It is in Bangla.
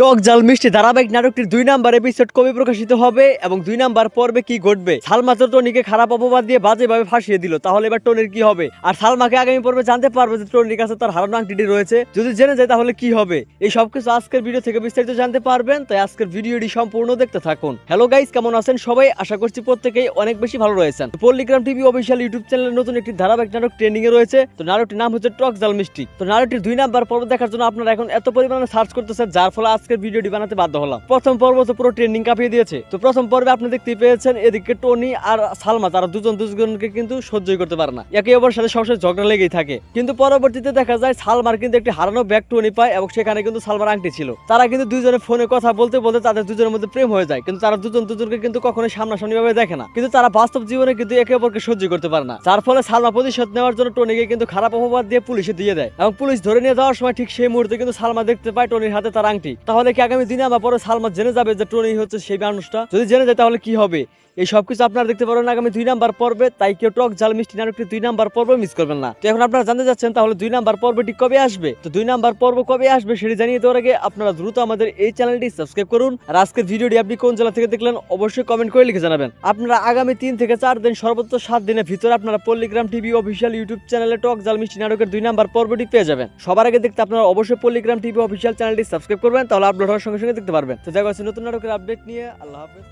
টক জাল মিষ্টি ধারাবাহিক নাটকটির দুই নাম্বার এপিসোড কবে প্রকাশিত হবে এবং দুই নাম্বার পর্বে কি ঘটবে? সালমা তো টনিকে খারাপ অপবাদ দিয়ে বাজেভাবে ফাঁসিয়ে দিল। তাহলে এবার টনির কি হবে? আর সালমাকে আগামী পর্বে জানতে পারবে যে টনির কাছে তার হারানো আংটিটি রয়েছে। যদি জেনে যায় তাহলে কি হবে? এই সবকিছু আজকের ভিডিও থেকে বিস্তারিত জানতে পারবেন, তাই আজকের ভিডিওটি সম্পূর্ণ দেখতে থাকুন। হ্যালো গাইস কেমন আছেন সবাই? আশা করছি প্রত্যেকেই অনেক বেশি ভালো রয়েছেন। পল্লিগ্রাম টিভি অফিসিয়াল ইউটিউব চ্যানেলের নতুন একটি ধারাবাহিক নাটক ট্রেন্ডিং এ রয়েছে। তো নাটকটির নাম হচ্ছে টক জাল মিষ্টি। তো নাটকটির দুই নাম্বার পর্ব দেখার জন্য আপনারা এখন এত পরিমাণে সার্চ করতেছেন, যার ফলে আজকের ভিডিওটি বানাতে বাধ্য হলাম। প্রথম পর্ব তো পুরো ট্রেন্ডিং কাঁপিয়ে দিয়েছে। তো প্রথম পর্বে আপনি দেখতে পেয়েছেন এদিকে টনি আর সালমা, তারা দুজন দুজনকে কিন্তু সহ্যই করতে পারে না। একে অপরের সাথে সবসময় ঝগড়া লেগেই থাকে। কিন্তু পরবর্তীতে দেখা যায় সালমার কিন্তু একটি হারানো ব্যাগ টনি পায় এবং সেখানে কিন্তু সালমার আংটি ছিল। তারা কিন্তু দুজনে ফোনে কথা বলতে বলতে তাদের দুজনের মধ্যে প্রেম হয়ে যায়। কিন্তু তারা দুজন দুজনকে কিন্তু কখনোই সামনাসামনি ভাবে দেখে না। কিন্তু তারা বাস্তব জীবনে কিন্তু একে অপরকে সহ্য করতে পারে না। যার ফলে সালমা প্রতিশোধ নেওয়ার জন্য টনিকে কিন্তু খারাপ অপবাদ দিয়ে পুলিশে দিয়ে দেয়। এবং পুলিশ ধরে নিয়ে যাওয়ার সময় ঠিক সেই মুহূর্তে কিন্তু সালমা দেখতে পায় টনির হাতে তার আংটি। তাহলে কি আগামী দিনে আমার পরে সালমা জেনে যাবে যে টনি হচ্ছে সেই মানুষটা? যদি জেনে যায় তাহলে কি হবে? এই সবকিছু আপনারা দেখতে পারেন আগামী দুই নাম্বার পর্বে, তাই কেউ টক জাল মিষ্টি নাটকটি দুই নাম্বার পর্ব মিস করবেন না। তো এখন আপনারা জানতে যাচ্ছেন তাহলে দুই নাম্বার পর্বটি কবে আসবে? তো দুই নাম্বার পর্ব কবে আসবে সেটি জানিয়ে দেওয়ার আগে আপনারা দ্রুত আমাদের এই চ্যানেলটি সাবস্ক্রাইব করুন। আর আজকের ভিডিওটি আপনি কোন জেলা থেকে দেখলেন অবশ্যই কমেন্ট করে লিখে জানাবেন। আপনারা আগামী তিন থেকে চার দিন, সর্বোচ্চ সাত দিনের ভিতরে আপনারা পল্লিগ্রাম টিভি অফিসিয়াল ইউটিউব চ্যানেলে টক জাল মিষ্টি নাটকের দুই নাম্বার পর্বটি পেয়ে যাবেন। সবার আগে দেখতে আপনারা অবশ্যই পল্লিগ্রাম টিভি অফিসিয়াল চ্যানেলটি সাবস্ক্রাইব করবেন, তাহলে আপলোড হওয়ার সঙ্গে সঙ্গে দেখতে পারবেন। তো দেখা হচ্ছে নতুন নাটকের আপডেট নিয়ে আল্লাহ হাফেজ।